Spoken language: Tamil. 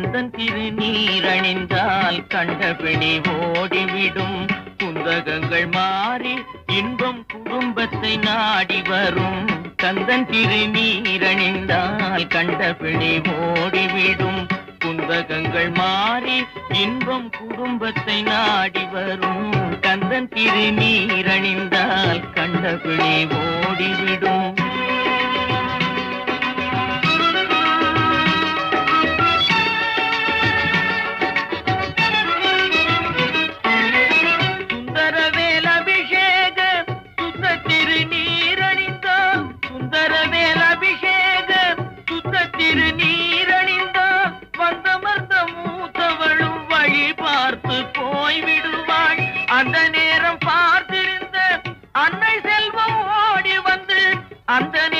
கந்தன் திருநீரணிந்தால் கண்டபிணி ஓடிவிடும். குந்தகங்கள் மாறி இன்பம் குடும்பத்தை நாடி வரும். கந்தன் திருநீரணிந்தால் கண்டபிணி ஓடிவிடும். குந்தகங்கள் மாறி இன்பம் குடும்பத்தை நாடி வரும். கந்தன் திருநீரணிந்தால் கண்டபிணி ஓடிவிடும். சிறு நீரணிந்தால் வந்தமர்ந்த மூத்தவளும் வழி பார்த்து போய்விடுவாள். அந்த நேரம் பார்த்திருந்த அன்னை செல்வம் ஓடி வந்து அந்த நேரம்